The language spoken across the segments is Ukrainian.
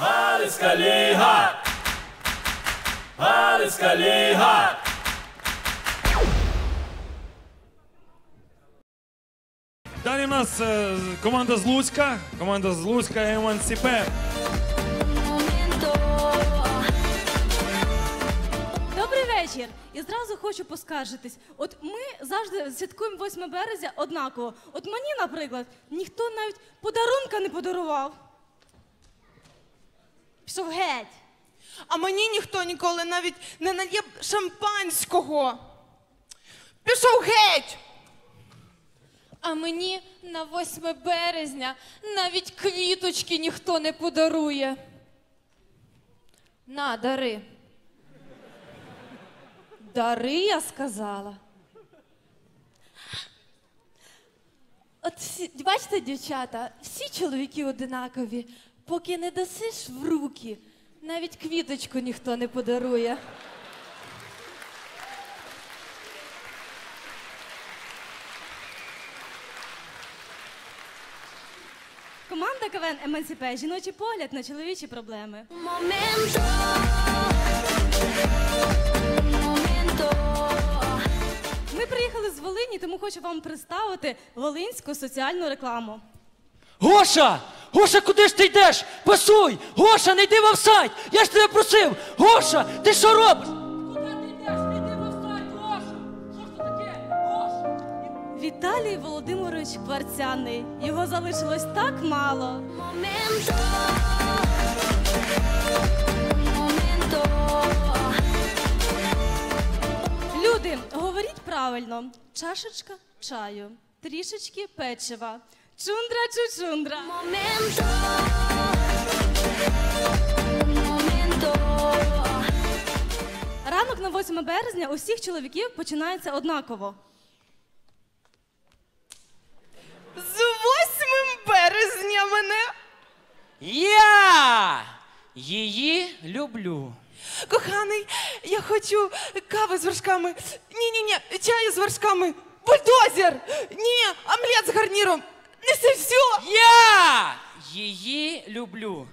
Галицька ліга! Галицька ліга! Далі у нас е, команда з Луцька, команда з Луцька МНЦП. Добрий вечір. І зразу хочу поскаржитись. От ми завжди святкуємо 8 березня однаково. От мені, наприклад, ніхто навіть подарунка не подарував. Пішов геть. А мені ніхто ніколи навіть не налє шампанського. Пішов геть! А мені на 8 березня навіть квіточки ніхто не подарує. На, дари. Дари, я сказала. От всі, бачите, дівчата, всі чоловіки одинакові. Поки не дасиш в руки, навіть квіточку ніхто не подарує. Команда КВН МНЦП жіночий погляд на чоловічі проблеми. Ми приїхали з Волині, тому хочу вам представити волинську соціальну рекламу. Гоша! Гоша, куди ж ти йдеш? Пасуй! Гоша, не йди в офсайд! Я ж тебе просив! Гоша, ти що робиш? Куди ти йдеш? Не йди в офсайд, Гоша! Що ж це таке? Гоша! Віталій Володимирович Кварцяний. Його залишилось так мало. Люди, говоріть правильно. Чашечка чаю, трішечки печива. Чундра чучундра. Ранок на 8 березня у всіх чоловіків починається однаково. З 8 березня мене. Я її люблю. Коханий, я хочу кави з вершками. Ні-ні-ні, чаю з вершками. Бульдозер! Ні, омлет з гарніром. Неси все. Я її люблю.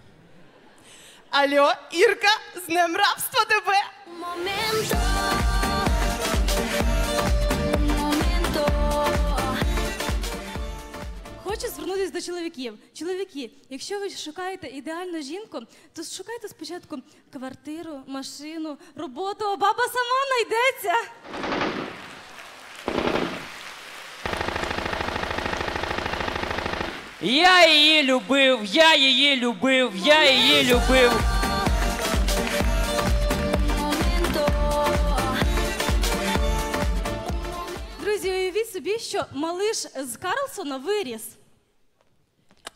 Алло, Ірка, з днем рабства тебе. Хочу звернутися до чоловіків. Чоловіки, якщо ви шукаєте ідеальну жінку, то шукайте спочатку квартиру, машину, роботу, а баба сама знайдеться. Я її любив, я її любив, я її любив. Друзі, уявіть собі, що малиш з Карлсона виріс.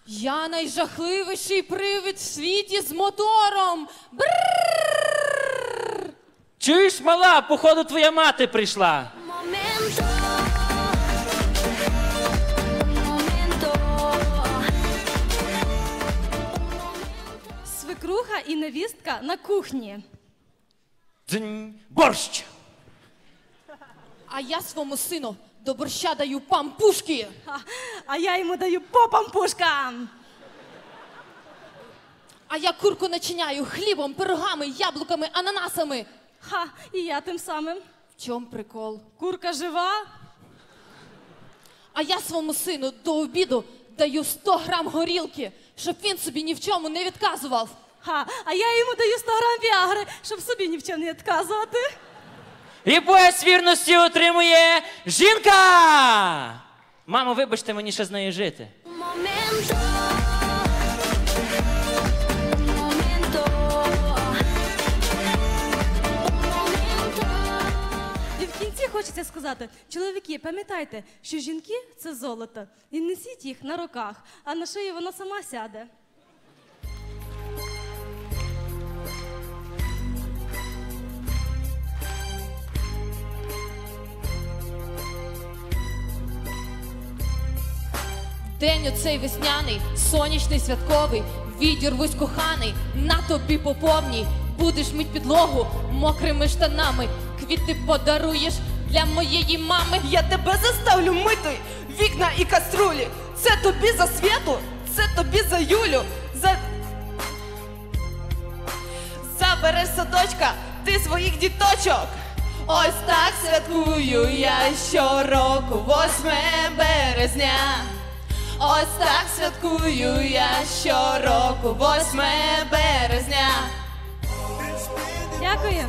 Я найжахливіший привид в світі з мотором. Бррррр! Чуєш, мала, походу твоя мати прийшла. І невістка на кухні. Дзинь, борщ. А я своєму сину до борща даю пампушки. А, а я йому даю по пампушкам. А я курку начиняю хлібом, пирогами, яблуками, ананасами. Ха, і я тим самим. В чому прикол? Курка жива. А я своєму сину до обіду даю 100 грам горілки, щоб він собі ні в чому не відказував. Ха, а я йому даю 100 грам віагри, щоб собі ні в чому не відказувати. І пояс вірності отримує жінка. Мамо, вибачте, мені ще з нею жити. І в кінці хочеться сказати: чоловіки, пам'ятайте, що жінки це золото. І несіть їх на руках, а на шиї вона сама сяде. День оцей весняний, сонячний святковий, відірвусь коханий, на тобі поповній, будеш мить підлогу мокрими штанами, квіти подаруєш для моєї мами. Я тебе заставлю мити вікна і каструлі. Це тобі за світу, це тобі за Юлю. За береш з садочка, ти своїх діточок. Ось так святкую я щороку, 8 березня. Ось так святкую я щороку, 8 березня. Дякую.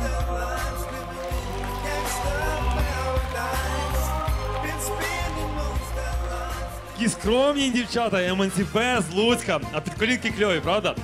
Такі скромні дівчата, емансіпе з Луцька, а під колінки кльові, правда?